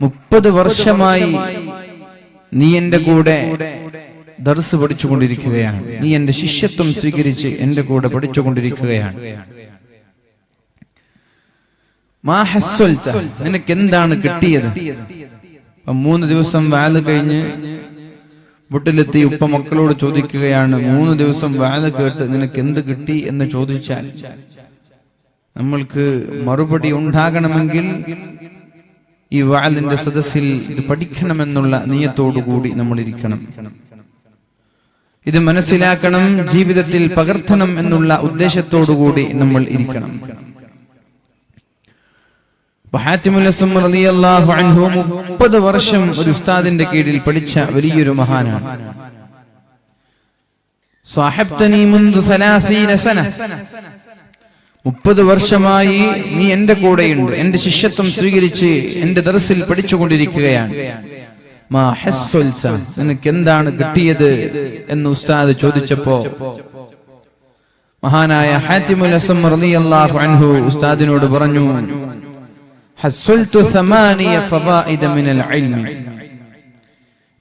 മുപ്പത് വർഷമായി നീ എന്റെ കൂടെ ദർസ് പഠിച്ചുകൊണ്ടിരിക്കുകയാണ്. നീ എന്റെ ശിഷ്യത്വം സ്വീകരിച്ച് എന്റെ കൂടെ പഠിച്ചുകൊണ്ടിരിക്കുകയാണ്. നിനക്ക് എന്താണ് കിട്ടിയത്? മൂന്ന് ദിവസം വാൽ കഴിഞ്ഞ് വീട്ടിലെത്തി ഉപ്പ മക്കളോട് ചോദിക്കുകയാണ് മൂന്ന് ദിവസം വാൽ കേട്ട് നിനക്ക് എന്ത് കിട്ടി എന്ന് ചോദിച്ചാൽ നമ്മൾക്ക് മറുപടി ഉണ്ടാകണമെങ്കിൽ ഈ വാലിന്റെ സദസ്സിൽ ഇത് പഠിക്കണമെന്നുള്ള നിയത്തോടുകൂടി നമ്മൾ ഇരിക്കണം ഇത് മനസ്സിലാക്കണം ജീവിതത്തിൽ പകർത്തണം എന്നുള്ള ഉദ്ദേശത്തോടുകൂടി നമ്മൾ ഇരിക്കണം. മുപ്പത് വർഷം ഒരു ഉസ്താദിന്റെ കീഴിൽ പഠിച്ച വലിയൊരു മഹാനാണ്. സാഹിബ്തനി സലാസീന സന. മുപ്പത് വർഷമായി നീ എന്റെ കൂടെയുണ്ട്. എന്റെ ശിഷ്യത്വം സ്വീകരിച്ച് എന്റെ ദർസിൽ പഠിച്ചുകൊണ്ടിരിക്കുകയാണ്. നിനക്ക് എന്താണ് കിട്ടിയത് എന്ന് ഉസ്താദ് ചോദിച്ചപ്പോ മഹാനായ ഹാത്തിമുൽ അസം അൻഹു ഉസ്താദിനോട് പറഞ്ഞു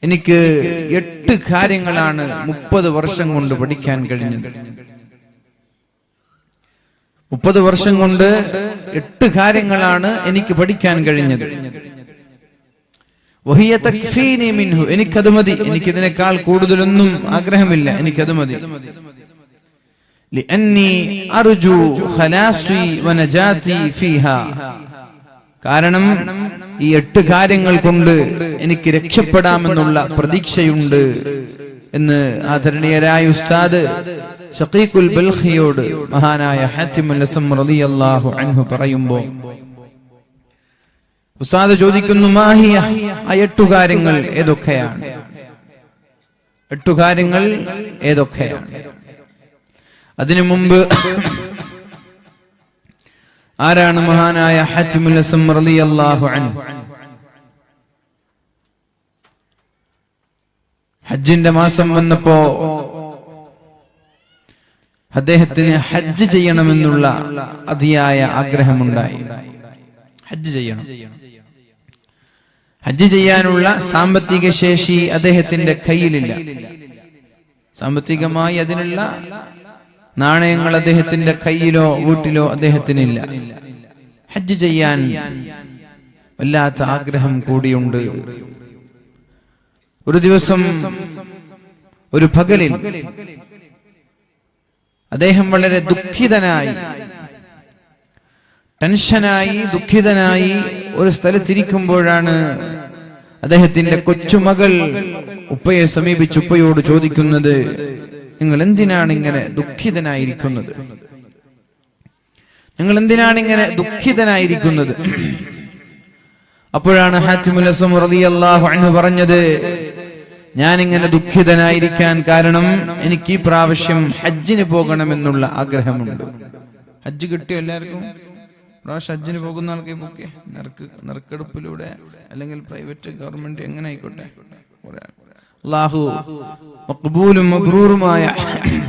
എനിക്ക് എട്ട് കാര്യങ്ങളാണ് മുപ്പത് വർഷം കൊണ്ട് പഠിക്കാൻ കഴിഞ്ഞത്. മുപ്പത് വർഷം കൊണ്ട് എട്ട് കാര്യങ്ങളാണ് എനിക്ക് പഠിക്കാൻ കഴിഞ്ഞത്. മിൻഹു. എനിക്കത് മതി. എനിക്കിതിനേക്കാൾ കൂടുതലൊന്നും ആഗ്രഹമില്ല. എനിക്കത് മതി. അർജു കാരണം ഈ എട്ട് കാര്യങ്ങൾ കൊണ്ട് എനിക്ക് രക്ഷപ്പെടാമെന്നുള്ള പ്രതീക്ഷയുണ്ട്. എന്ന് ആദരണീയരായ ഉസ്താദ് ഷഖീഖുൽ ബൽഖിയോട് മഹാനായ ഹാത്തിമുൽ ഹസം റളിയല്ലാഹു അൻഹു പറയുമ്പോൾ ഉസ്താദ് ചോദിക്കുന്നു മാഹിയ ആ എട്ടു കാര്യങ്ങൾ ഏതൊക്കെയാണ്? എട്ടു കാര്യങ്ങൾ ഏതൊക്കെയാണ്? അതിനു മുമ്പ് ആരാണ് മഹാനായ ഹാത്തിമുൽ ഹസം റളിയല്ലാഹു അൻഹു? ഹജ്ജിന്റെ മാസം വന്നപ്പോ അദ്ദേഹത്തിന് ഹജ്ജ് ചെയ്യണമെന്നുള്ള അതിയായ ആഗ്രഹമുണ്ടായി. ഹജ്ജ് ചെയ്യണം. ഹജ്ജ് ചെയ്യാനുള്ള സാമ്പത്തിക ശേഷി അദ്ദേഹത്തിന്റെ കയ്യിലില്ല. സാമ്പത്തികമായി അതിനുള്ള നാണയങ്ങൾ അദ്ദേഹത്തിന്റെ കയ്യിലോ വീട്ടിലോ അദ്ദേഹത്തിനില്ല. ഹജ്ജ് ചെയ്യാൻ വല്ലാത്ത ആഗ്രഹം കൂടിയുണ്ട്. ഒരു ദിവസം ഒരു പകലിൽ അദ്ദേഹം വളരെ ദുഃഖിതനായി ടെൻഷനായി ദുഃഖിതനായി ഒരു സ്ഥലത്തിരിക്കുമ്പോഴാണ് അദ്ദേഹത്തിന്റെ കൊച്ചുമകൾ ഉപ്പയെ സമീപിച്ച് ഉപ്പയോട് ചോദിക്കുന്നത് നിങ്ങൾ എന്തിനാണ് ഇങ്ങനെ ദുഃഖിതനായിരിക്കുന്നത്? നിങ്ങൾ എന്തിനാണ് ഇങ്ങനെ ദുഃഖിതനായിരിക്കുന്നത്? അപ്പോഴാണ് ഹാറ്റിമുലസം റളിയല്ലാഹു അൻഹു പറഞ്ഞത് ഞാൻ ഇങ്ങനെ ദുഃഖിതനായിരിക്കാൻ കാരണം എനിക്ക് ഈ പ്രാവശ്യം ഹജ്ജിന് പോകണമെന്നുള്ള ആഗ്രഹമുണ്ട്. ഹജ്ജ് കിട്ടിയോ എല്ലാവർക്കും? പ്രാവശ്യം ഹജ്ജിന് പോകുന്ന ആൾക്ക് ബുക്ക് നറുക്ക് നറുക്കെടുപ്പിലൂടെ അല്ലെങ്കിൽ പ്രൈവറ്റ് ഗവൺമെന്റ് എങ്ങനെ ആയിക്കോട്ടെ? അള്ളാഹു മക്ബൂലും മബ്രൂറുമായ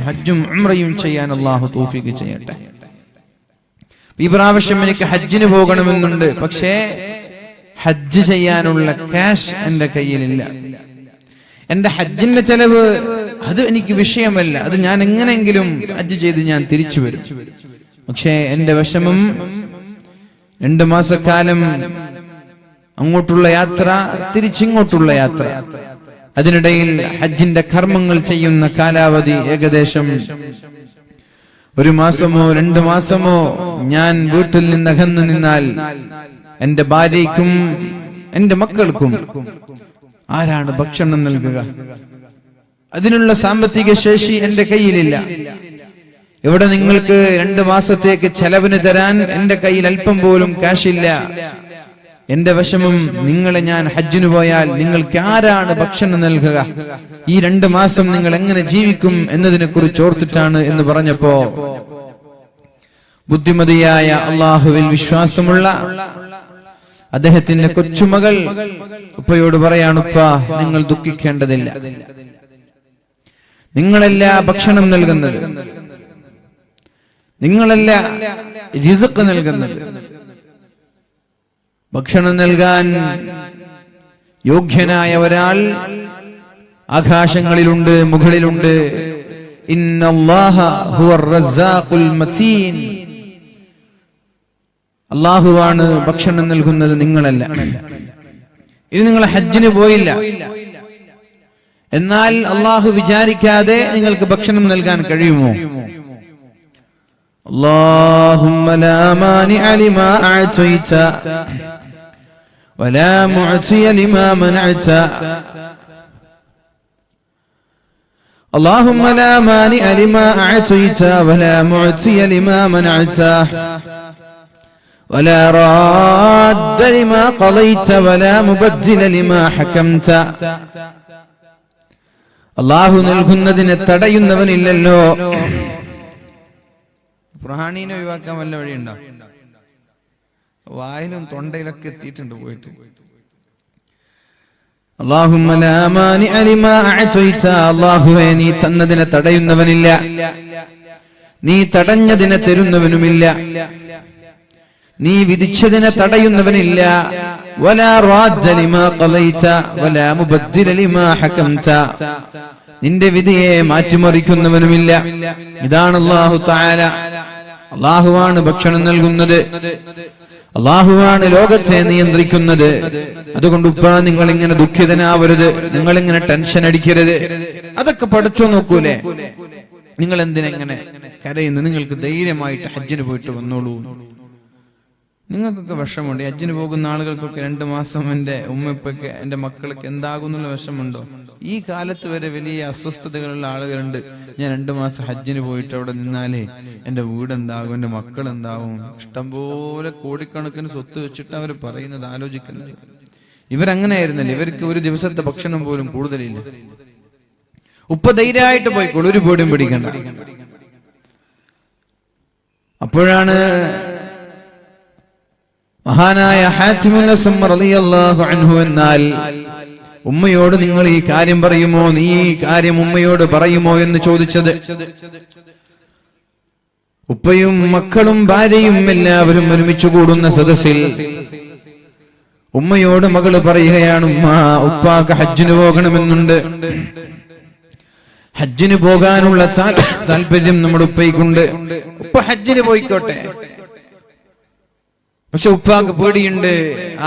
ഹജ്ജും ഉംറയും ചെയ്യാൻ അള്ളാഹു തൗഫീഖ് ചെയ്യട്ടെ. ഈ പ്രാവശ്യം എനിക്ക് ഹജ്ജിന് പോകണമെന്നുണ്ട്. പക്ഷേ ഹജ്ജ് ചെയ്യാനുള്ള ക്യാഷ് എന്റെ കയ്യിലില്ല. എന്റെ ഹജ്ജിന്റെ ചെലവ് അത് എനിക്ക് വിഷയമല്ല. അത് ഞാൻ എങ്ങനെയെങ്കിലും ഹജ്ജ് ചെയ്ത് ഞാൻ തിരിച്ചു വരും. പക്ഷേ എന്റെ വിഷമം രണ്ടു മാസക്കാലം അങ്ങോട്ടുള്ള യാത്ര തിരിച്ചിങ്ങോട്ടുള്ള യാത്ര. അതിനിടയിൽ ഹജ്ജിന്റെ കർമ്മങ്ങൾ ചെയ്യുന്ന കാലാവധി ഏകദേശം ഒരു മാസമോ രണ്ടു മാസമോ ഞാൻ വീട്ടിൽ നിന്ന് അകന്നു നിന്നാൽ എന്റെ ഭാര്യയ്ക്കും എന്റെ മക്കൾക്കും ആരാണ് ഭക്ഷണം നൽകുക? അതിനുള്ള സാമ്പത്തിക ശേഷി എന്റെ കയ്യിലില്ല. ഇവിടെ നിങ്ങൾക്ക് രണ്ട് മാസത്തേക്ക് ചെലവിന് തരാൻ എന്റെ കയ്യിൽ അല്പം പോലും കാശില്ല. എന്റെ വശമും നിങ്ങളെ ഞാൻ ഹജ്ജിന് പോയാൽ നിങ്ങൾക്ക് ആരാണ് ഭക്ഷണം നൽകുക? ഈ രണ്ട് മാസം നിങ്ങൾ എങ്ങനെ ജീവിക്കും എന്നതിനെ കുറിച്ച് ഓർത്തിട്ടാണ് എന്ന് പറഞ്ഞപ്പോ ബുദ്ധിമതിയായ അള്ളാഹുവിൽ വിശ്വാസമുള്ള അദ്ദേഹത്തിന്റെ കൊച്ചുമകൾ ഉപ്പയോട് പറയാണുപ്പ നിങ്ങൾ ദുഃഖിക്കേണ്ടതില്ല. നിങ്ങളല്ല ഭക്ഷണം നൽകുന്നത് നിങ്ങളല്ല റിസക്ക് നൽകുന്നത് ഭക്ഷണം നൽകാൻ യോഗ്യനായ ഒരാൾ ആകാശങ്ങളിലുണ്ട് മുകളിലുണ്ട്. ഇന്നല്ലാഹ ഹുവർ റസാഖുൽ മതീൻ അള്ളാഹുവാണ് ഭക്ഷണം നൽകുന്നത് നിങ്ങളല്ല ഇത് നിങ്ങൾ ഹജ്ജിന് പോയില്ല എന്നാൽ അള്ളാഹു വിചാരിക്കാതെ നിങ്ങൾക്ക് ഭക്ഷണം നൽകാൻ കഴിയുമോ اللهم لا مانع لما أعطيت ولا معطي لما منعت اللهم لا مانع لما أعطيت ولا معطي لما منعت ولا راد لما قضيت ولا مبدل لما حكمت അള്ളാഹു നൽകുന്നതിനെ തടയുന്നവനില്ലല്ലോ പ്രഹാണീനെ ഒഴിവാക്കാൻ വല്ല വഴിയുണ്ടോ വായിലും തൊണ്ടയിലൊക്കെ എത്തിയിട്ടുണ്ട് പോയിട്ട് اللهم لا مانع لما أعطيت അള്ളാഹുവേ നീ തന്നതിനെ തടയുന്നവനില്ല നീ തടഞ്ഞതിനെ തരുന്നവനുമില്ല നീ വിധിച്ചതിനെ തടയുന്നവനില്ല. നിന്റെ വിധിയെ മാറ്റിമറിക്കുന്നവനുമില്ല. ഇതാണ് അള്ളാഹു താര അള്ളാഹുവാണ് ഭക്ഷണം നൽകുന്നത്. അള്ളാഹുവാണ് ലോകത്തെ നിയന്ത്രിക്കുന്നത്. അതുകൊണ്ട് ഉപ്പ നിങ്ങൾ ഇങ്ങനെ ദുഃഖിതനാവരുത്. നിങ്ങൾ ഇങ്ങനെ ടെൻഷൻ അടിക്കരുത്. അതൊക്കെ പഠിച്ചു നോക്കൂലേ? നിങ്ങൾ എന്തിനെങ്ങനെ കരയുന്നു? നിങ്ങൾക്ക് ധൈര്യമായിട്ട് ഹജ്ജിന് പോയിട്ട് വന്നോളൂ. നിങ്ങൾക്കൊക്കെ വിഷമുണ്ട് അജ്ജിന് പോകുന്ന ആളുകൾക്കൊക്കെ രണ്ട് മാസം എന്റെ ഉമ്മപ്പൊക്കെ എന്റെ മക്കൾക്ക് എന്താകുന്നുള്ള വിഷമുണ്ടോ ഈ കാലത്ത് വരെ വലിയ അസ്വസ്ഥതകളുള്ള ആളുകളുണ്ട്. ഞാൻ രണ്ടു മാസം ഹജ്ജിന് പോയിട്ട് അവിടെ നിന്നാലേ എന്റെ വീട് എന്താകും എന്റെ മക്കൾ എന്താവും ഇഷ്ടംപോലെ കോടിക്കണക്കിന് സ്വത്ത് വെച്ചിട്ട് അവർ പറയുന്നത് ആലോചിക്കുന്നത് ഇവരങ്ങനെയായിരുന്നല്ലേ? ഇവർക്ക് ഒരു ദിവസത്തെ ഭക്ഷണം പോലും കൂടുതലില്ല. ഉപ്പ ധൈര്യമായിട്ട് പോയിക്കോളൂ. ഒരു പോടും പിടിക്കണ്ട. അപ്പോഴാണ് മഹാനായ അൻഹു എന്നാൽ ഉമ്മയോട് നിങ്ങൾ ഈ കാര്യം പറയുമോ? നീ ഈ കാര്യം ഉമ്മയോട് പറയുമോ? എന്ന് ചോദിച്ചത്. ഉപ്പയും മക്കളും ഭാര്യയും എല്ലാവരും ഒരുമിച്ച് കൂടുന്ന സദസ്സിൽ ഉമ്മയോട് മകൾ പറയുകയാണ് ഉമ്മ ഉപ്പാക്ക് ഹജ്ജിന് പോകണമെന്നുണ്ട്. ഹജ്ജിന് പോകാനുള്ള താല്പര്യം നമ്മുടെ ഉപ്പയ്ക്കുണ്ട്. ഉപ്പ ഹജ്ജിന് പോയിക്കോട്ടെ. പക്ഷെ ഉപ്പാക്ക് പേടിയുണ്ട്.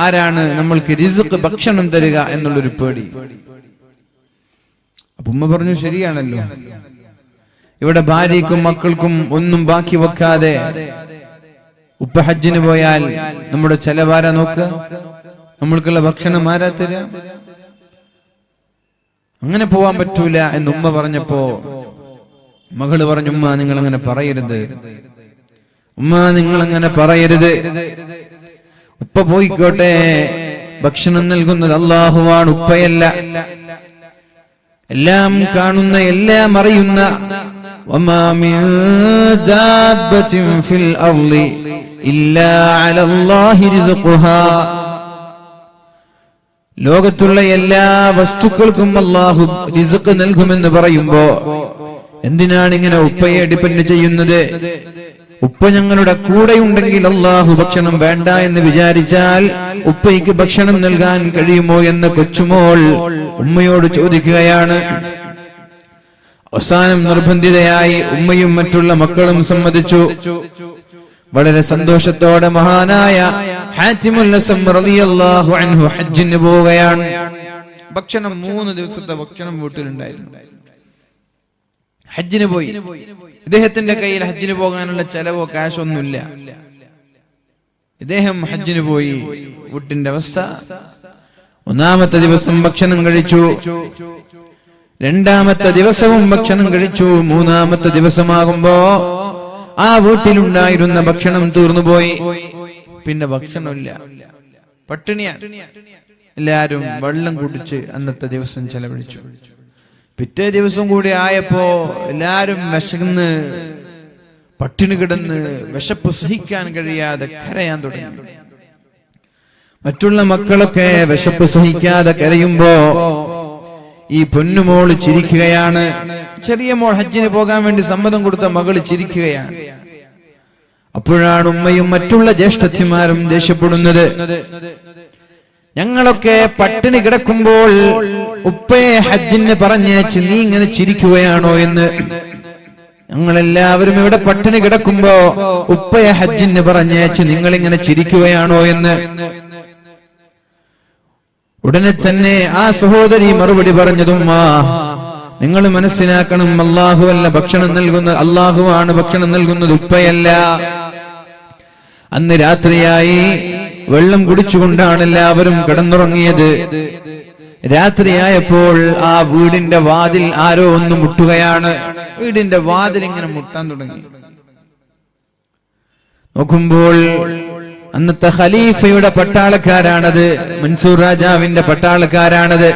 ആരാണ് നമ്മൾക്ക് റിസുക്ക് ഭക്ഷണം തരിക എന്നുള്ളൊരു പേടി. അപ്പൊ ഉമ്മ പറഞ്ഞു ശരിയാണല്ലോ. ഇവിടെ ഭാര്യക്കും മക്കൾക്കും ഒന്നും ബാക്കി വെക്കാതെ ഉപ്പ ഹജ്ജിന് പോയാൽ നമ്മുടെ ചെലവാര നോക്ക്. നമ്മൾക്കുള്ള ഭക്ഷണം ആരാ തര അങ്ങനെ പോവാൻ പറ്റൂല എന്ന് ഉമ്മ പറഞ്ഞപ്പോ മകൾ പറഞ്ഞു ഉമ്മ നിങ്ങൾ അങ്ങനെ പറയരുത്. ഉമ്മ നിങ്ങൾ അങ്ങനെ പറയരുത്. ഉപ്പ പോയിക്കോട്ടെ. ഭക്ഷണം നൽകുന്നത് അള്ളാഹുവാണ് ഉപ്പയല്ല. എല്ലാം കാണുന്ന എല്ലാം അറിയുന്ന. ലോകത്തുള്ള എല്ലാ വസ്തുക്കൾക്കും അള്ളാഹു റിസുക്ക് നൽകുമെന്ന് പറയുമ്പോ എന്തിനാണ് ഇങ്ങനെ ഉപ്പയെ ഡിപ്പെൻഡ് ചെയ്യുന്നത്? ഉപ്പ ഞങ്ങളുടെ കൂടെ ഉണ്ടെങ്കിൽ അള്ളാഹു ഭക്ഷണം വേണ്ട എന്ന് വിചാരിച്ചാൽ ഉപ്പയ്ക്ക് ഭക്ഷണം നൽകാൻ കഴിയുമോ എന്ന് കൊച്ചുമോൾ ഉമ്മയോട് ചോദിക്കുകയാണ്. അവസാനം നിർബന്ധിതയായി ഉമ്മയും മറ്റുള്ള മക്കളും സമ്മതിച്ചു. വളരെ സന്തോഷത്തോടെ മഹാനായ ഹാറ്റിമുല്ലാഹു ഹജ്ജിന് പോവുകയാണ്. ഭക്ഷണം മൂന്ന് ദിവസത്തെ ഭക്ഷണം വീട്ടിലുണ്ടായിരുന്നു. ഹജ്ജിന് പോയി. ഇദ്ദേഹത്തിന്റെ കയ്യിൽ ഹജ്ജിന് പോകാനുള്ള ചെലവോ കാശോ ഒന്നുമില്ല. ഇദ്ദേഹം ഹജ്ജിന് പോയി. വീട്ടിന്റെ അവസ്ഥ. ഒന്നാമത്തെ ദിവസം ഭക്ഷണം കഴിച്ചു. രണ്ടാമത്തെ ദിവസവും ഭക്ഷണം കഴിച്ചു. മൂന്നാമത്തെ ദിവസമാകുമ്പോ ആ വീട്ടിലുണ്ടായിരുന്ന ഭക്ഷണം തീർന്നുപോയി പിന്നെ ഭക്ഷണമില്ല. പട്ടിണിയാണ് എല്ലാരും വെള്ളം കുടിച്ച് അന്നത്തെ ദിവസം ചെലവഴിച്ചു. പിറ്റേ ദിവസം കൂടി ആയപ്പോ എല്ലാരും വിശന്ന് പട്ടിണി കിടന്ന് വിശപ്പ് സഹിക്കാൻ കഴിയാതെ കരയാൻ തുടങ്ങി. മറ്റുള്ള മക്കളൊക്കെ വിശപ്പ് സഹിക്കാതെ കരയുമ്പോ ഈ പൊന്നുമോൾ ചിരിക്കുകയാണ്. ചെറിയ മോൾ ഹജ്ജിന് പോകാൻ വേണ്ടി സമ്മതം കൊടുത്ത മകൾ ചിരിക്കുകയാണ്. അപ്പോഴാണ് ഉമ്മയും മറ്റുള്ള ജ്യേഷ്ഠത്തിമാരും ദേഷ്യപ്പെടുന്നത്. ഞങ്ങളൊക്കെ പട്ടിണി കിടക്കുമ്പോൾ ഉപ്പയെ ഹജ്ജിന് പറഞ്ഞേച്ച് നീ ഇങ്ങനെ ചിരിക്കുകയാണോ എന്ന്. ഞങ്ങളെല്ലാവരും ഇവിടെ പട്ടിണി കിടക്കുമ്പോ ഉപ്പയെ ഹജ്ജിന് പറഞ്ഞേച്ച് നിങ്ങൾ ഇങ്ങനെ ചിരിക്കുകയാണോ എന്ന്. ഉടനെ തന്നെ ആ സഹോദരി മറുപടി പറഞ്ഞതും ആ നിങ്ങൾ മനസ്സിലാക്കണം അല്ലാഹുവല്ല ഭക്ഷണം നൽകുന്ന അള്ളാഹുവാണ് ഭക്ഷണം നൽകുന്നത് ഉപ്പയല്ല. അന്ന് രാത്രിയായി വെള്ളം കുടിച്ചുകൊണ്ടാണ് എല്ലാവരും കിടന്നുറങ്ങിയത്. രാത്രിയായപ്പോൾ ആ വീടിന്റെ വാതിൽ ആരോ ഒന്ന് മുട്ടുകയാണ്. വീടിന്റെ വാതിൽ ഇങ്ങനെ മുട്ടാൻ തുടങ്ങി. നോക്കുമ്പോൾ അന്നത്തെ ഖലീഫയുടെ പട്ടാളക്കാരാണത് മൻസൂർ രാജാവിന്റെ പട്ടാളക്കാരാണത്.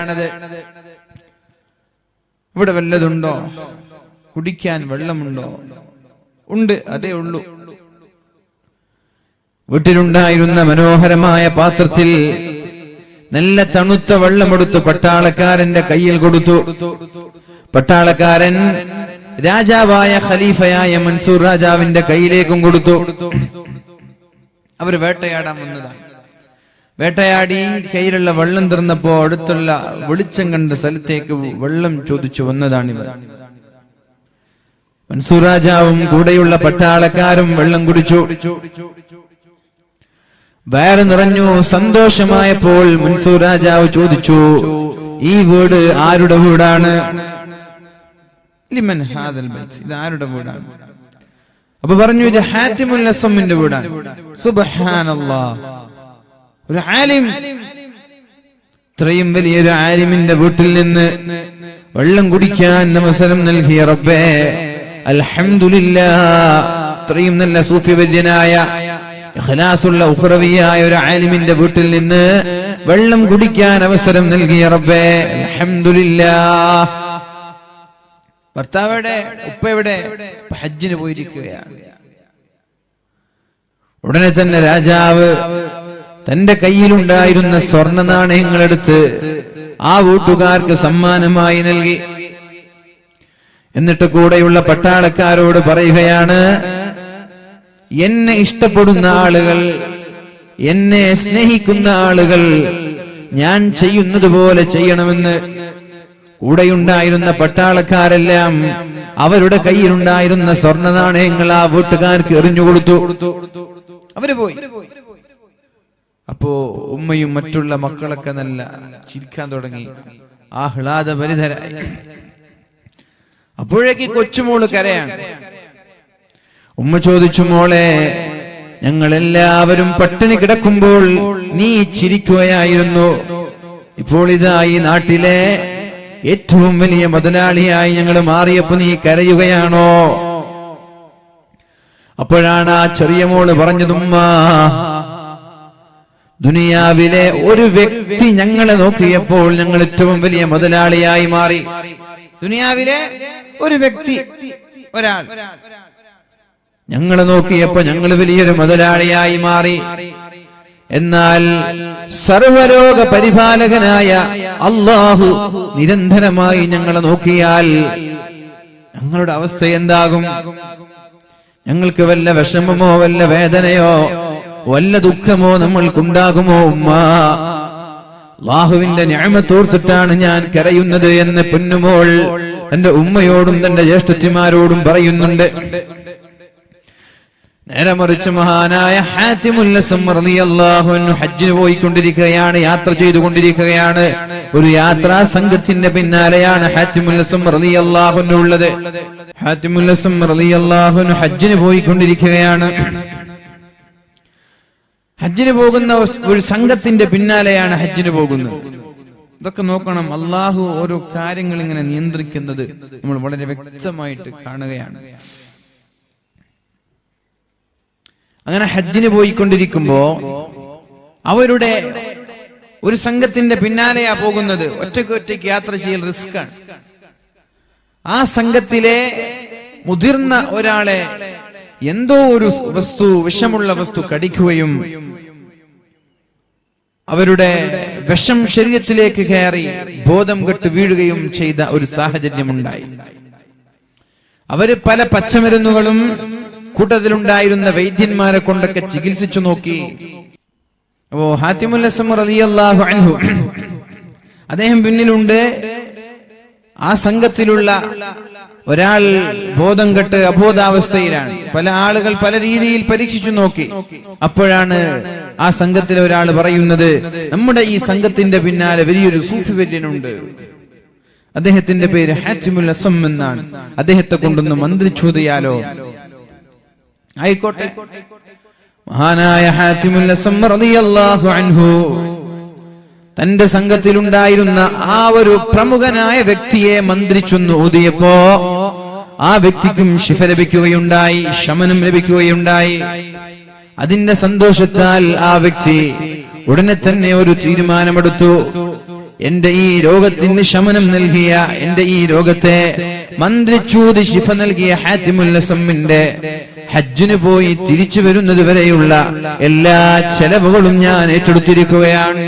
ഇവിടെ വല്ലതുണ്ടോ? കുടിക്കാൻ വെള്ളമുണ്ടോ? ഉണ്ട് അതേ ഉള്ളൂ. വീട്ടിലുണ്ടായിരുന്ന മനോഹരമായ പാത്രത്തിൽ നല്ല തണുത്ത വെള്ളമെടുത്ത് പട്ടാളക്കാരന്റെ കയ്യിൽ കൊടുത്തു. പട്ടാളക്കാരൻ രാജാവായ ഖലീഫയായ മൻസൂർ രാജാവിന്റെ കയ്യിലേക്കും കൊടുത്തു. അവർ വേട്ടയാടാൻ വന്നതാണ്. വേട്ടയാടി കയ്യിലുള്ള വെള്ളം തീർന്നപ്പോ അടുത്തുള്ള വെളിച്ചം കണ്ട സ്ഥലത്തേക്ക് വെള്ളം ചോദിച്ചു വന്നതാണിവർ. മൻസൂർ രാജാവും കൂടെയുള്ള പട്ടാളക്കാരും വെള്ളം കുടിച്ചു. വയറ് നിറഞ്ഞു സന്തോഷമായപ്പോൾ മൻസൂർ രാജാവ് ചോദിച്ചു ഈ വീട് ആരുടെ വീടാണ്? ഇത് ആരുടെ വീടാണ്? അപ്പൊ പറഞ്ഞു ഇത് വീടാണ്. സുബ്ഹാനല്ലാ. ഒരു ആലിം ഇത്രയും വലിയൊരു ആലിമിന്റെ വീട്ടിൽ നിന്ന് വെള്ളം കുടിക്കാൻ അവസരം നൽകിയ റബ്ബേ അൽഹംദുലില്ലാ. ഇത്രയും നല്ല സൂഫിവര്യനായ ഇഖ്ലാസുള്ള ഉഖ്റവിയായ ഒരു ആലിമിന്റെ വീട്ടിൽ നിന്ന് വെള്ളം കുടിക്കാൻ അവസരം നൽകിയ റബ്ബേ അൽഹംദുലില്ലാ. ഭർത്താവിടെ ഉപ്പ എവിടെ? ഹജ്ജിന് പോയിരിക്കുകയാണ്. ഉടനെ തന്നെ രാജാവ് തന്റെ കയ്യിലുണ്ടായിരുന്ന സ്വർണ നാണയങ്ങളെടുത്ത് ആ വീട്ടുകാർക്ക് സമ്മാനമായി നൽകി. എന്നിട്ട് കൂടെയുള്ള പട്ടാളക്കാരോട് പറയുകയാണ് എന്നെ ഇഷ്ടപ്പെടുന്ന ആളുകൾ എന്നെ സ്നേഹിക്കുന്ന ആളുകൾ ഞാൻ ചെയ്യുന്നത് പോലെ ചെയ്യണമെന്ന് കൂടെയുണ്ടായിരുന്ന പട്ടാളക്കാരെല്ലാം അവരുടെ കയ്യിലുണ്ടായിരുന്ന സ്വർണ നാണയങ്ങൾ ആ വീട്ടുകാർക്ക് എറിഞ്ഞുകൊടുത്തു അവർ പോയി. അപ്പോ ഉമ്മയും മറ്റുള്ള മക്കളൊക്കെ നല്ല ചിരിക്കാൻ തുടങ്ങി. ആഹ്ലാദഭരിതരായി. അപ്പോഴേക്ക് കൊച്ചുമോൾ കരയാണ്. ഉമ്മ ചോദിച്ചു മോളെ ഞങ്ങൾ എല്ലാവരും പട്ടിണി കിടക്കുമ്പോൾ നീ ചിരിക്കുകയായിരുന്നു. ഇപ്പോൾ ഇതാ ഈ നാട്ടിലെ ഏറ്റവും വലിയ മുതലാളിയായി ഞങ്ങൾ മാറിയപ്പോ നീ കരയുകയാണോ? അപ്പോഴാണ് ആ ചെറിയ മോൾ പറഞ്ഞതുമ്മ ദുനിയാവിലെ ഒരു വ്യക്തി ഞങ്ങളെ നോക്കിയപ്പോൾ ഞങ്ങൾ ഏറ്റവും വലിയ മുതലാളിയായി മാറി. ദുനിയാവിലെ ഒരു വ്യക്തി ഒരാൾ. ഞങ്ങളെ നോക്കിയപ്പോ ഞങ്ങൾ വലിയൊരു മുതലാളിയായി മാറി. എന്നാൽ സർവലോക പരിപാലകനായ അള്ളാഹു നിരന്തരമായി ഞങ്ങളെ നോക്കിയാൽ ഞങ്ങളുടെ അവസ്ഥ എന്താകും? ഞങ്ങൾക്ക് വല്ല വിഷമമോ വല്ല വേദനയോ വല്ല ദുഃഖമോ നമ്മൾക്കുണ്ടാകുമോ ഉമ്മ? അള്ളാഹുവിന്റെ ഞാമത്തോർത്തിട്ടാണ് ഞാൻ കരയുന്നത് എന്ന് പൊന്നുമോൾ തന്റെ ഉമ്മയോടും തന്റെ ജ്യേഷ്ഠത്തിമാരോടും പറയുന്നുണ്ട്. നേരെ മറിച്ച് മഹാനായ അൻഹു ഹജ്ജിന് പോയിക്കൊണ്ടിരിക്കുകയാണ് യാത്ര ചെയ്തുകൊണ്ടിരിക്കുകയാണ്. ഒരു യാത്രാ സംഘത്തിന്റെ പിന്നാലെയാണ് അൻഹു ഉള്ളത്. അൻഹു ഹജ്ജിന് പോയിക്കൊണ്ടിരിക്കുകയാണ്. ഹജ്ജിന് പോകുന്ന ഒരു സംഘത്തിന്റെ പിന്നാലെയാണ് ഹജ്ജിന് പോകുന്നത്. ഇതൊക്കെ നോക്കണം അള്ളാഹു ഓരോ കാര്യങ്ങൾ ഇങ്ങനെ നിയന്ത്രിക്കുന്നത് നമ്മൾ വളരെ വ്യക്തമായിട്ട് കാണുകയാണ്. അങ്ങനെ ഹജ്ജിന് പോയിക്കൊണ്ടിരിക്കുമ്പോ അവരുടെ ഒരു സംഘത്തിന്റെ പിന്നാലെയാ പോകുന്നത്. ഒറ്റയ്ക്ക് ഒറ്റയ്ക്ക് യാത്ര ചെയ്യൽ റിസ്ക് ആണ് ആ സംഘത്തിലെ മുതിർന്ന ഒരാളെ എന്തോ ഒരു വസ്തു വിഷമുള്ള വസ്തു കടിക്കുകയും അവരുടെ വിഷം ശരീരത്തിലേക്ക് കയറി ബോധം കെട്ട് വീഴുകയും ചെയ്ത ഒരു സാഹചര്യമുണ്ടായി. അവർ പല പച്ചമരുന്നുകളും കൂട്ടത്തിലുണ്ടായിരുന്ന വൈദ്യന്മാരെ കൊണ്ടൊക്കെ ചികിത്സിച്ചു നോക്കി. അസം റളിയല്ലാഹു അൻഹു. അദ്ദേഹം പിന്നിലുണ്ട്. ആ സംഘത്തിലുള്ള ഒരാൾ ബോധം കെട്ട് അബോധാവസ്ഥയിലാണ്. പല ആളുകൾ പല രീതിയിൽ പരീക്ഷിച്ചു നോക്കി. അപ്പോഴാണ് ആ സംഘത്തിലെ ഒരാൾ പറയുന്നത് നമ്മുടെ ഈ സംഘത്തിന്റെ പിന്നാലെ വലിയൊരു സൂഫി വല്യനുണ്ട്. അദ്ദേഹത്തിന്റെ പേര് ഹാച്ചിമുൽ അസം എന്നാണ്. അദ്ദേഹത്തെ കൊണ്ടൊന്ന് മന്ത്രിച്ചൂതിയാലോ ആയിക്കോട്ടെ. മഹാനായ ഹാത്തിമുൽ അൻഹു തന്റെ സംഘത്തിലുണ്ടായിരുന്ന ആ ഒരു പ്രമുഖനായ വ്യക്തിയെ മന്ത്രിച്ചൊന്ന് ഊതിയപ്പോ ആ വ്യക്തിക്കും ശിഫ ലഭിക്കുകയുണ്ടായി ശമനം ലഭിക്കുകയുണ്ടായി. അതിന്റെ സന്തോഷത്താൽ ആ വ്യക്തി ഉടനെ തന്നെ ഒരു തീരുമാനമെടുത്തു. എന്റെ ഈ രോഗത്തിന് ശമനം നൽകിയ എന്റെ ഈ രോഗത്തെ മന്ത്രിച്ചൂത് ശിഫ നൽകിയ ഹാത്തിമുല്ലസമ്മിന്റെ ഹജ്ജിന് പോയി തിരിച്ചു വരുന്നത് വരെയുള്ള എല്ലാ ചെലവുകളും ഞാൻ ഏറ്റെടുത്തിരിക്കുകയാണ്.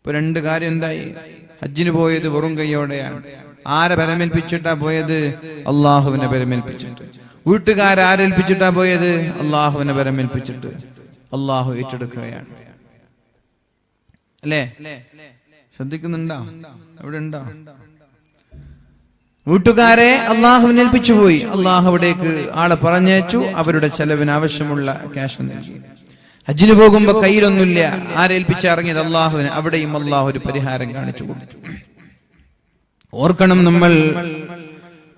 ഇപ്പൊ രണ്ട് കാര്യം എന്തായി? ഹജ്ജിന് പോയത് വെറും കൈയോടെയാണ്. ആരെ പരമേൽപ്പിച്ചിട്ടാ പോയത്? അള്ളാഹുവിനെ പരമേൽപ്പിച്ചിട്ട്. വീട്ടുകാരാരേൽപ്പിച്ചിട്ടാ പോയത്? അള്ളാഹുവിനെ പരമേൽപ്പിച്ചിട്ട്. അള്ളാഹു ഏറ്റെടുക്കുകയാണ്. അല്ലേ? ശ്രദ്ധിക്കുന്നുണ്ടോ? അവിടെ ഉണ്ടോ വീട്ടുകാരെ അള്ളാഹു ഏൽപ്പിച്ചു പോയി. അള്ളാഹു അവിടേക്ക് ആളെ പറഞ്ഞയച്ചു. അവരുടെ ചെലവിന് ആവശ്യമുള്ള ക്യാഷ് നൽകി. ഹജ്ജിന് പോകുമ്പോ കയ്യിലൊന്നുമില്ല. ആരേൽപ്പിച്ച് ഇറങ്ങിയത്? അള്ളാഹുവിന്. അവിടെയും അള്ളാഹു ഒരു പരിഹാരം കാണിച്ചു കൊടുത്തു. ഓർക്കണം നമ്മൾ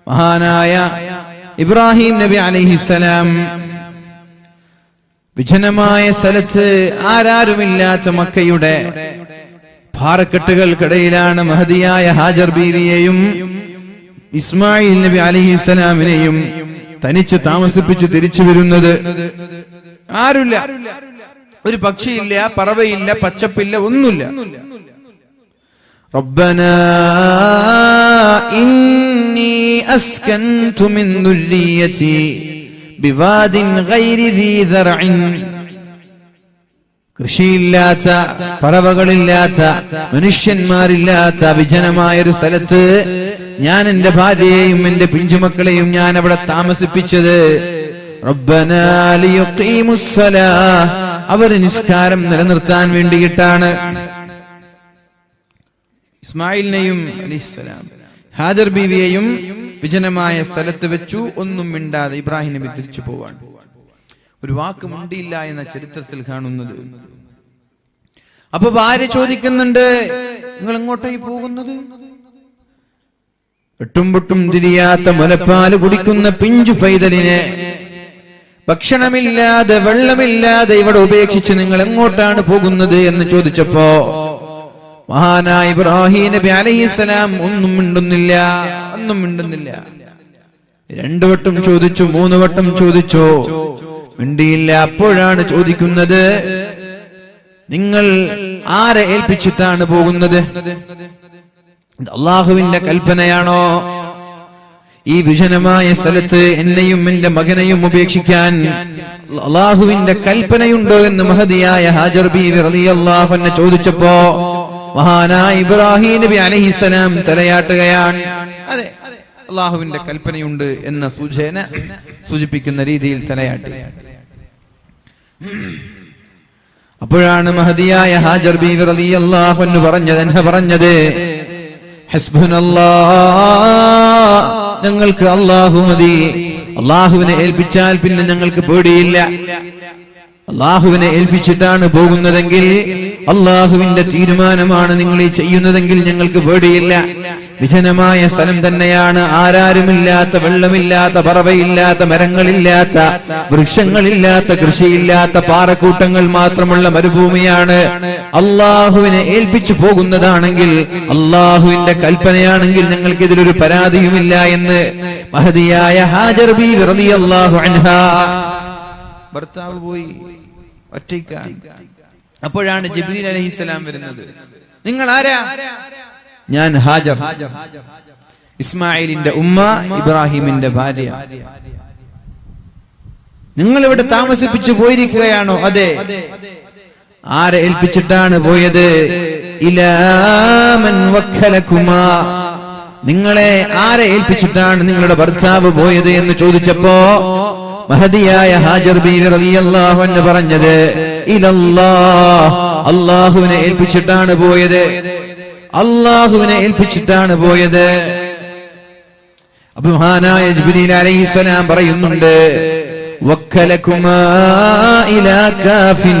മഹാനായ ഇബ്രാഹിം നബി അലൈഹിസലാം വിജനമായ സ്ഥലത്ത് ആരാരുമില്ലാത്ത മക്കയുടെ പാറക്കെട്ടുകൾക്കിടയിലാണ് മഹതിയായ ഹാജർ ബീവിയെയും ഇസ്മായിൽ നബി അലിഹിസ്സലാമിനെയും തനിച്ച് താമസിപ്പിച്ച് തിരിച്ചു വരുന്നത് ആരുമില്ല ഒരു പക്ഷിയില്ല പറവയില്ല പച്ചപ്പില്ല ഒന്നുമില്ല ربنا إني أسكنت من ذريتي ബിവാദിൻ കൃഷിയില്ലാത്ത പറവകളില്ലാത്ത മനുഷ്യന്മാരില്ലാത്ത വിജനമായൊരു സ്ഥലത്ത് ഞാൻ എന്റെ ഭാര്യയെയും എന്റെ പിഞ്ചുമക്കളെയും ഞാൻ അവിടെ താമസിപ്പിച്ചത്. അവർ നിസ്കാരം നിലനിർത്താൻ വേണ്ടിയിട്ടാണ്. ഇസ്മായിലിനെയും ഹാജർ ബീവിയെയും വിജനമായ സ്ഥലത്ത് വെച്ചു ഒന്നും മിണ്ടാതെ ഇബ്രാഹിം നബി തിരിച്ചു പോവാൻ ഒരു വാക്ക് മുണ്ടിയില്ല എന്ന ചരിത്രത്തിൽ കാണുന്നത്. അപ്പൊ ഭാര്യ ചോദിക്കുന്നുണ്ട് നിങ്ങൾ എങ്ങോട്ടായി പോകുന്നത്? എട്ടും പൊട്ടും തിരിയാത്ത മുലപ്പാൽ കുടിക്കുന്ന പിഞ്ചു പൈതലിനെ ഭക്ഷണമില്ലാതെ വെള്ളമില്ലാതെ ഇവിടെ ഉപേക്ഷിച്ച് നിങ്ങൾ എങ്ങോട്ടാണ് പോകുന്നത്? എന്ന് ചോദിച്ചപ്പോ മഹാനായ ഇബ്രാഹിം നബി അലൈഹിസ്സലാം ഒന്നും മിണ്ടുന്നില്ല ഒന്നും മിണ്ടുന്നില്ല. രണ്ടു വട്ടം ചോദിച്ചു മൂന്ന് വട്ടം ചോദിച്ചു. മിണ്ടിയില്ല അപ്പോഴാണ് ചോദിക്കുന്നത് നിങ്ങൾ ആരെ ഏൽപ്പിച്ചിട്ടാണ് പോകുന്നത്? അള്ളാഹുവിന്റെ കൽപ്പനയാണോ? ഈ വിജനമായ സ്ഥലത്ത് എന്നെയും എന്റെ മകനെയും ഉപേക്ഷിക്കാൻ അള്ളാഹുവിന്റെ കൽപ്പനയുണ്ടോ എന്ന് മഹതിയായ ഹാജർ ബി റളിയല്ലാഹു അൻഹ ചോദിച്ചപ്പോ മഹാനായ ഇബ്രാഹിം നബി അലൈഹിസ്സലാം തലയാട്ടുകയാണ്. അതെ അള്ളാഹുവിന്റെ കൽപ്പനയുണ്ട് എന്ന സൂചന സൂചിപ്പിക്കുന്ന രീതിയിൽ തലയാട്ടി. അപ്പോഴാണ് മഹതിയായ ഹാജർ ബീവി റളിയല്ലാഹു അൻഹു പറഞ്ഞത് എന്നെ പറഞ്ഞത് ഞങ്ങൾക്ക് അള്ളാഹു മതി. അള്ളാഹുവിനെ ഏൽപ്പിച്ചാൽ പിന്നെ ഞങ്ങൾക്ക് പേടിയില്ല. അള്ളാഹുവിനെ ഏൽപ്പിച്ചിട്ടാണ് പോകുന്നതെങ്കിൽ അള്ളാഹുവിന്റെ തീരുമാനമാണ് നിങ്ങൾ ഈ ചെയ്യുന്നതെങ്കിൽ ഞങ്ങൾക്ക് പേടിയില്ല. വിജനമായ സ്ഥലം തന്നെയാണ്. ആരാരുമില്ലാത്ത വെള്ളമില്ലാത്ത പറവയില്ലാത്ത മരങ്ങളില്ലാത്ത വൃക്ഷങ്ങളില്ലാത്ത കൃഷിയില്ലാത്ത പാറക്കൂട്ടങ്ങൾ മാത്രമുള്ള മരുഭൂമിയാണ്. അള്ളാഹുവിനെ ഏൽപ്പിച്ചു പോകുന്നതാണെങ്കിൽ അള്ളാഹുവിന്റെ കൽപ്പനയാണെങ്കിൽ ഞങ്ങൾക്ക് ഇതിലൊരു പരാതിയുമില്ല എന്ന് മഹതിയായ ഹാജർ ബി റളിയല്ലാഹു അൻഹാ ഭർത്താവ് പോയി ഒറ്റയ്ക്കാണ്. അപ്പോഴാണ് ജബീൽ അലഹിസ്സലാം വരുന്നത്. നിങ്ങൾ ആരാ? ഞാൻ ഹാജർ. ഇസ്മായിലിന്റെ ഉമ്മ ഇബ്രാഹിമിന്റെ ഭാര്യ. നിങ്ങൾ ഇവിടെ താമസിപ്പിച്ചു പോയിരിക്കുകയാണോ? അതെ. ആരെ ഏൽപ്പിച്ചിട്ടാണ് പോയത്? ഇലാമൻ നിങ്ങളെ ആരെ ഏൽപ്പിച്ചിട്ടാണ് നിങ്ങളുടെ ഭർത്താവ് പോയത് എന്ന് ചോദിച്ചപ്പോ മഹദിയായ ഹാജർ ബീവി റളിയല്ലാഹു അൻഹു പറഞ്ഞത് ഇലല്ലാ അള്ളാഹുവിനെ ഏൽപ്പിച്ചിട്ടാണ് പോയത്. അള്ളാഹുവിനെ ഏൽപ്പിച്ചിട്ടാണ് പോയത്. അബൂ മഹാനായ ജിബ്രീൽ അലൈഹിസ്സലാം പറയുന്നുണ്ട് വക്കലകുമാ ഇലാ കാഫിൻ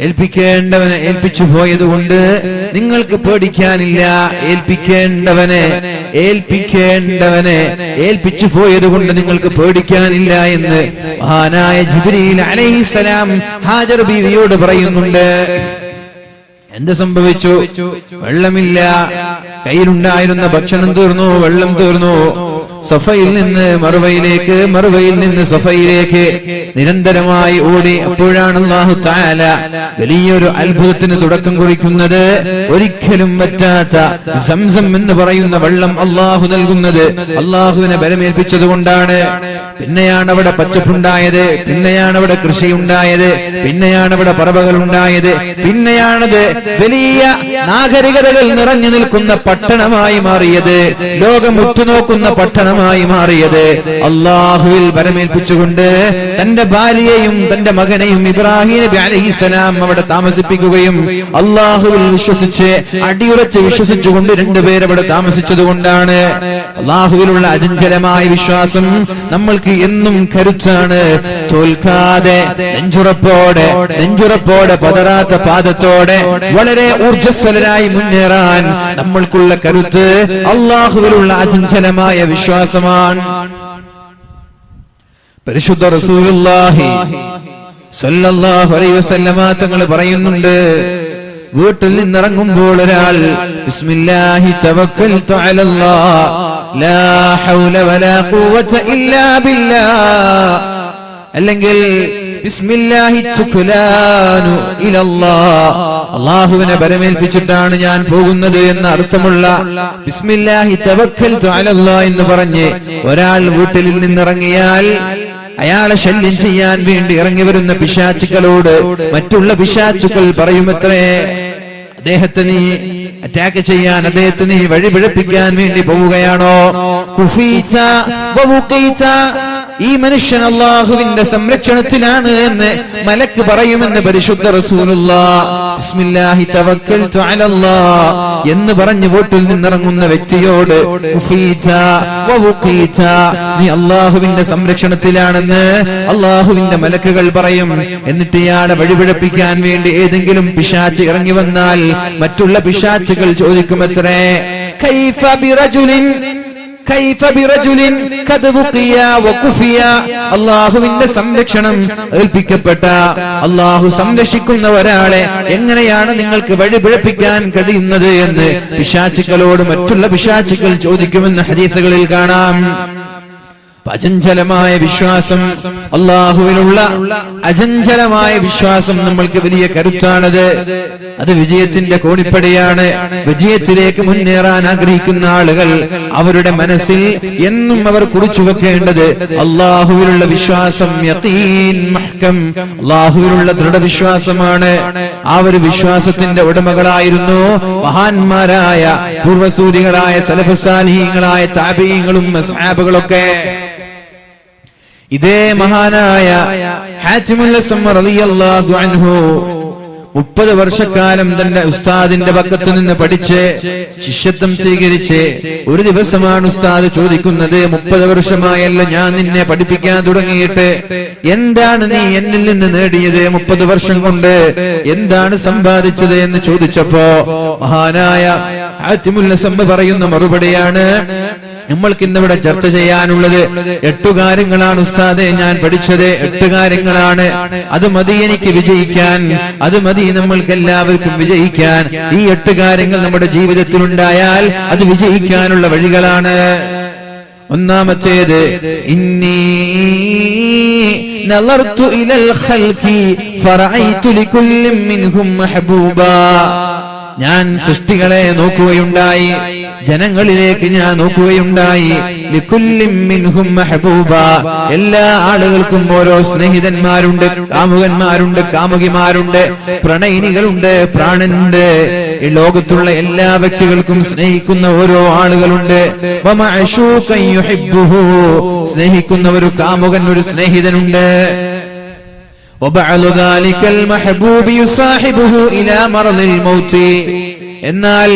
ഏൽപ്പിക്കേണ്ടവനെ ഏൽപ്പിച്ചു പോയതുകൊണ്ട് നിങ്ങൾക്ക് പേടിക്കാനില്ല. ഏൽപ്പിക്കേണ്ടവനെ ഏൽപ്പിക്കേണ്ടവനെ ഏൽപ്പിച്ചു പോയത് കൊണ്ട് നിങ്ങൾക്ക് പേടിക്കാനില്ല എന്ന് മഹാനായ ജിബ്രീൽ അലൈഹിസ്സലാം ഹാജർ ബീവിയോട് പറയുന്നുണ്ട്. എന്ത് സംഭവിച്ചു? വെള്ളമില്ല. കയ്യിലുണ്ടായിരുന്ന ഭക്ഷണം തീർന്നു വെള്ളം തീർന്നു. സഫയിൽ നിന്ന് മറുവയിലേക്ക് മറുവയിൽ നിന്ന് സഫയിലേക്ക് നിരന്തരമായി ഓടി. അപ്പോഴാണ് അള്ളാഹു താല വലിയൊരു അത്ഭുതത്തിന് തുടക്കം കുറിക്കുന്നത്. ഒരിക്കലും പറ്റാത്ത സംസം എന്ന് പറയുന്ന വെള്ളം അള്ളാഹു നൽകുന്നത്. അള്ളാഹുവിനെ ബലമേൽപ്പിച്ചത് കൊണ്ടാണ് പിന്നെയാണ് അവിടെ പച്ചപ്പുണ്ടായത് പിന്നെയാണ് അവിടെ കൃഷി ഉണ്ടായത് പിന്നെയാണ് അവിടെ പറവകൾ ഉണ്ടായത് പിന്നെയാണത് വലിയ നാഗരികതകൾ നിറഞ്ഞു നിൽക്കുന്ന പട്ടണമായി മാറിയത്. ലോകം ഉറ്റുനോക്കുന്ന പട്ടണമായി മാറിയത്. അള്ളാഹുവിൽ പരമേൽപ്പിച്ചുകൊണ്ട് തന്റെ ഭാര്യയെയും തന്റെ മകനെയും ഇബ്രാഹിം നബി അലഹിസലാം അവിടെ താമസിപ്പിക്കുകയും അള്ളാഹുവിൽ വിശ്വസിച്ച് അടിയുറച്ച് വിശ്വസിച്ചുകൊണ്ട് രണ്ടുപേരെ അവിടെ താമസിച്ചത് കൊണ്ടാണ് അള്ളാഹുവിലുള്ള അചഞ്ചലമായ വിശ്വാസം നമ്മൾക്ക് എന്നും കരുത്താണ്. തോൽക്കാതെ നെഞ്ചുറപ്പോടെ നെഞ്ചുറപ്പോടെ പതറാത്ത പാദത്തോടെ വളരെ ഊർജസ്വലരായി മുന്നേറാൻ നമ്മൾക്കുള്ള കരുത്ത് അള്ളാഹുവിലുള്ള അചഞ്ചലമായ വിശ്വാസമാണ് പരിശുദ്ധ റസൂലുള്ളാഹി സല്ലല്ലാഹു അലൈഹി വസല്ലമ തങ്ങൾ പറയുന്നുണ്ട് വീട്ടിൽ നിന്നിറങ്ങുമ്പോൾ ഒരാൾ ബിസ്മില്ലാഹി തവക്കൽതു അലല്ലാഹ് ലാ ഹൗല വലാ ഖുവത ഇല്ലാ ബില്ലാഹ് അല്ലെങ്കിൽ അള്ളാഹുവിനെ ബലമേൽപ്പിച്ചിട്ടാണ് ഞാൻ പോകുന്നത് എന്ന അർത്ഥമുള്ള ബിസ്മില്ലാഹി തവക്കൽ എന്ന് പറഞ്ഞ് ഒരാൾ വീട്ടിൽ നിന്നിറങ്ങിയാൽ അയാളെ ശല്യം ചെയ്യാൻ വേണ്ടി ഇറങ്ങി വരുന്ന പിശാച്ചുക്കളോട് മറ്റുള്ള പിശാച്ചുക്കൾ പറയുമത്രേ അദ്ദേഹത്തെ നീ അറ്റാക്ക് ചെയ്യാൻ അദ്ദേഹത്തെ നീ വഴിപിഴപ്പിക്കാൻ വേണ്ടി പോവുകയാണോ. ഈ മനുഷ്യൻ അള്ളാഹുവിന്റെ സംരക്ഷണത്തിലാണ് എന്ന് മലക്ക് പറയുമെന്ന് പരിശുദ്ധ എന്ന് പറഞ്ഞു വീട്ടിൽ നിന്നിറങ്ങുന്ന വ്യക്തിയോട്. നീ അള്ളാഹുവിന്റെ സംരക്ഷണത്തിലാണെന്ന് അള്ളാഹുവിന്റെ മലക്കുകൾ പറയും എന്നിട്ട് ഇയാളെ വഴിപിഴപ്പിക്കാൻ വേണ്ടി ഏതെങ്കിലും പിശാച്ച് ഇറങ്ങി വന്നാൽ മറ്റുള്ള പിശാച്ചുകൾ ചോദിക്കുമത്രേ കൈഫ ബിറജുലിൻ അല്ലാഹുവിന്റെ സംരക്ഷണം ഏൽപ്പിക്കപ്പെട്ട അള്ളാഹു സംരക്ഷിക്കുന്ന ഒരാളെ എങ്ങനെയാണ് നിങ്ങൾക്ക് വഴിപിഴപ്പിക്കാൻ കഴിയുന്നത് എന്ന് പിശാച്ചുക്കളോട് മറ്റുള്ള പിശാച്ചുക്കൾ ചോദിക്കുമെന്ന് ഹദീസുകളിൽ കാണാം. അചഞ്ചലമായ വിശ്വാസം അള്ളാഹുവിനുള്ള അചഞ്ചലമായ വിശ്വാസം നമ്മൾക്ക് വലിയ കരുത്താണത്. അത് വിജയത്തിന്റെ കോടിപ്പടിയാണ്. വിജയത്തിലേക്ക് മുന്നേറാൻ ആഗ്രഹിക്കുന്ന ആളുകൾ അവരുടെ മനസ്സിൽ എന്നും അവർ കുറിച്ചു വെക്കേണ്ടത് അള്ളാഹുവിലുള്ള വിശ്വാസം അള്ളാഹുവിലുള്ള ദൃഢവിശ്വാസമാണ്. ആ ഒരു വിശ്വാസത്തിന്റെ ഉടമകളായിരുന്നു മഹാന്മാരായ പൂർവസൂരികളായ സലഫസാലിഹീങ്ങളായ താപീയങ്ങളും സഹാബുകളൊക്കെ ഇതേ മഹാനായ അൻഹു മുപ്പത് വർഷക്കാലം തന്റെ ഉസ്താദിന്റെ പക്കത്ത് നിന്ന് പഠിച്ച് ശിഷ്യത്വം സ്വീകരിച്ച് ഒരു ദിവസമാണ് ഉസ്താദ് ചോദിക്കുന്നത് മുപ്പത് വർഷമായല്ല ഞാൻ നിന്നെ പഠിപ്പിക്കാൻ തുടങ്ങിയിട്ട് എന്താണ് നീ എന്നിൽ നിന്ന് നേടിയത് മുപ്പത് വർഷം കൊണ്ട്? എന്താണ് സമ്പാദിച്ചത് എന്ന് ചോദിച്ചപ്പോ മഹാനായ അസ്സം പറയുന്ന മറുപടിയാണ് നമ്മൾക്ക് ഇന്നിവിടെ ചർച്ച ചെയ്യാനുള്ളത് എട്ടു കാര്യങ്ങളാണ് ഉസ്താദെ ഞാൻ പഠിച്ചത് എട്ട് കാര്യങ്ങളാണ്. അത് മതി എനിക്ക് വിജയിക്കാൻ. അത് മതി നമ്മൾക്ക് എല്ലാവർക്കും വിജയിക്കാൻ. ഈ എട്ട് കാര്യങ്ങൾ നമ്മുടെ ജീവിതത്തിൽ ഉണ്ടായാൽ അത് വിജയിക്കാനുള്ള വഴികളാണ്. ഒന്നാമത്തേത് ഇന്നി നളർത്തു ഞാൻ സൃഷ്ടികളെ നോക്കുകയുണ്ടായി. ജനങ്ങളിലേക്ക് ഞാൻ നോക്കുകയുണ്ടായി. എല്ലാ ആളുകൾക്കും ഓരോ സ്നേഹിതന്മാരുണ്ട് കാമുകന്മാരുണ്ട് കാമുകിമാരുണ്ട് പ്രണയിനികളുണ്ട് പ്രാണനുണ്ട്. ഈ ലോകത്തുള്ള എല്ലാ വ്യക്തികൾക്കും സ്നേഹിക്കുന്ന ഓരോ ആളുകളുണ്ട്. സ്നേഹിക്കുന്ന ഒരു കാമുകൻ ഒരു സ്നേഹിതനുണ്ട്. وبعض ذلك المحبوب يصاحبه إلى مرض الموت എന്നാൽ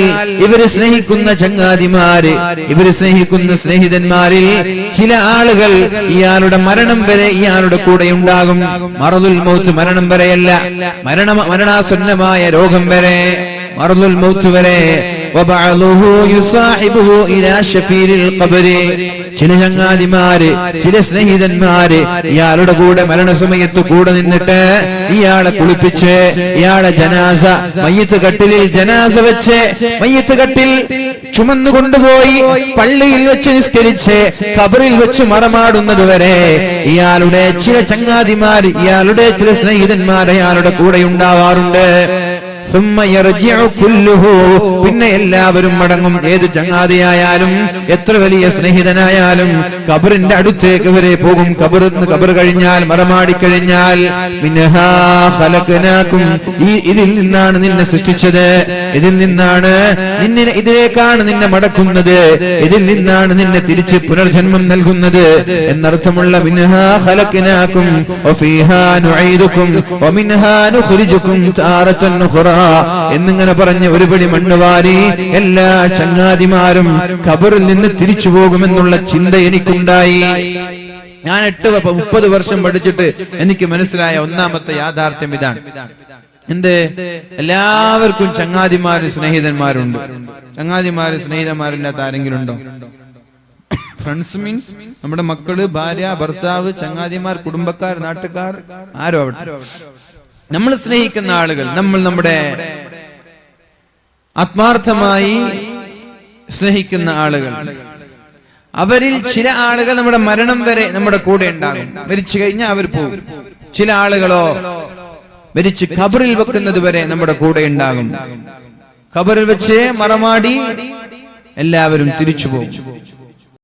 ഇവര് സ്നേഹിക്കുന്ന ചങ്ങാതിമാര് ഇവര് സ്നേഹിക്കുന്ന സ്നേഹിതന്മാരിൽ ചില ആളുകൾ ഇയാളുടെ മരണം വരെ ഇയാളുടെ കൂടെ ഉണ്ടാകും മറതുൽ മൗത്ത് മരണം വരെയല്ല മരണ മരണാസന്നമായ രോഗം വരെ മറന്നുൽ മൗത്ത് വരെ. ചില ചങ്ങാതിമാര് ചില സ്നേഹിതന്മാര് ഇയാളുടെ കൂടെ മരണസമയത്ത് കൂടെ നിന്നിട്ട് ഇയാളെ കുളിപ്പിച്ച് ഇയാളെ ജനാസ മയ്യത്ത് കട്ടിലിൽ ജനാസ വെച്ച് മയ്യത്ത് കട്ടിൽ ചുമന്നു കൊണ്ടുപോയി പള്ളിയിൽ വെച്ച് നിസ്കരിച്ച് കബറിൽ വെച്ച് മറമാടുന്നത് വരെ ഇയാളുടെ ചില ചങ്ങാതിമാർ ഇയാളുടെ ചില സ്നേഹിതന്മാർ അയാളുടെ കൂടെ ഉണ്ടാവാറുണ്ട്. പിന്നെ എല്ലാവരും മടങ്ങും ഏത് ചങ്ങാതിയായാലും എത്ര വലിയ സ്നേഹിതനായാലും കബറിന്റെ അടുത്തേക്ക് വരെ പോകും. കബറിന്ന് കബർ കഴിഞ്ഞാൽ മറമാടി കഴിഞ്ഞാൽ ഈ ഇതിൽ നിന്നാണ് നിന്നെ സൃഷ്ടിച്ചത്. ഇതിൽ നിന്നാണ് നിന്നെ ഇതിലേക്കാണ് നിന്നെ മടക്കുന്നത്. ഇതിൽ നിന്നാണ് നിന്നെ തിരിച്ച് പുനർജന്മം നൽകുന്നത്. എന്നർത്ഥമുള്ള മിൻഹാ ഖലഖനാകും. വഫീഹാ നുഈദുകും വമിൻഹാ എന്നിങ്ങനെ പറഞ്ഞ് ഒരു പിടി മണ്ണുവാരി എല്ലാ ചങ്ങാതിമാരും കബറിൽ നിന്ന് തിരിച്ചു പോകുമെന്നുള്ള ചിന്ത എനിക്കുണ്ടായി. ഞാൻ എട്ട് മുപ്പത് വർഷം പഠിച്ചിട്ട് എനിക്ക് മനസ്സിലായ ഒന്നാമത്തെ യാഥാർത്ഥ്യം ഇതാണ്. എന്ത്? എല്ലാവർക്കും ചങ്ങാതിമാര് സ്നേഹിതന്മാരുണ്ട്. ചങ്ങാതിമാര് സ്നേഹിതന്മാരില്ലാത്ത ആരെങ്കിലും ഉണ്ടോ ഫ്രണ്ട്സ് മീൻസ് നമ്മുടെ മക്കൾ ഭാര്യ ഭർത്താവ് ചങ്ങാതിമാർ കുടുംബക്കാർ നാട്ടുകാർ ആരോ അവിടെ? നമ്മൾ സ്നേഹിക്കുന്ന ആളുകൾ നമ്മൾ നമ്മുടെ ആത്മാർത്ഥമായി സ്നേഹിക്കുന്ന ആളുകൾ. അവരിൽ ചില ആളുകൾ നമ്മുടെ മരണം വരെ നമ്മുടെ കൂടെ ഉണ്ടാകും. മരിച്ചു കഴിഞ്ഞാൽ അവർ പോകും ചില ആളുകളോ മരിച്ച് ഖബറിൽ വെക്കുന്നത് വരെ നമ്മുടെ കൂടെ ഉണ്ടാകും. ഖബറിൽ വെച്ച് മറമാടി എല്ലാവരും തിരിച്ചു പോകും